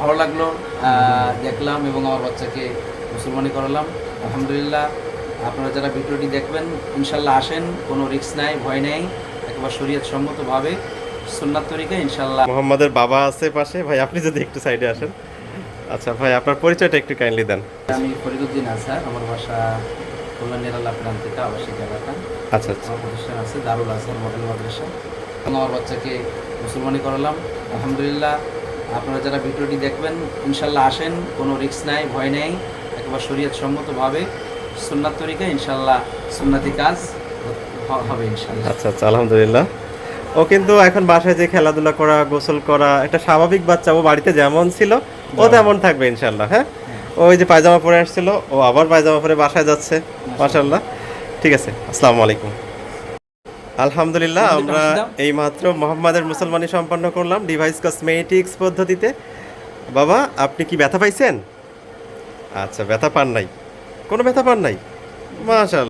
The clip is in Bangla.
ভালো লাগল দেখলাম এবং আমার বাচ্চাকে মুসলমানি করালাম। আলহামদুলিল্লাহ আপনারা যারা ভিডিওটি দেখবেন ইনশাল্লাহ আসেন কোনো রিস্ক নাই ভয় নেই একবার শরীয়ত সম্মতভাবে সুন্নাত তরিকা ইনশাল্লাহ। মোহাম্মদের বাবা আছে পাশে ভাই আপনি যদি একটু সাইডে আসেন। আচ্ছা ভাই আপনার পরিচয়টা একটু কাইন্ডলি দেন। আমি ফরিদুদ্দিন আসার আমার বাসা খুলনা নেরালা প্রান্তিকা আবাসিক এলাকা। আচ্ছা আচ্ছা। প্রতিষ্ঠান আছে দারুল আসার মডেল মাদ্রাসা। এবং আমার বাচ্চাকে মুসলমানি করালাম। আলহামদুলিল্লাহ আপনারা যারা ভিডিওটি দেখবেন ইনশাল্লাহ আসেন কোনো রিস্ক নাই ভয় নেই একবার শরীয়ত সম্মতভাবে সুন্নাত তরিকা ইনশাল্লাহ সুন্নাতি কাজ হবে ইনশাল্লাহ। আচ্ছা আচ্ছা আলহামদুলিল্লাহ। ও কিন্তু এখন বাসায় যে খেলাধুলা করা গোসল করা একটা স্বাভাবিক বাচ্চা ও বাড়িতে যেমন ছিল ও তেমন থাকবে ইনশাল্লাহ হ্যাঁ? ওই যে পায়জামা পরে আসছিল ও আবার পায়জামা পরে বাসায় যাচ্ছে মাশাল্লাহ ঠিক আছে আসসালামু আলাইকুম। আলহামদুলিল্লাহ আমরা এই মাত্র মোহাম্মদের মুসলমানি সম্পন্ন করলাম ডিভাইস কসমেটিক্স পদ্ধতিতে। বাবা আপনি কি ব্যথা পাইছেন? আচ্ছা ব্যথা পান নাই। কোনো ব্যথা পান নাই? মাশাল্লাহ।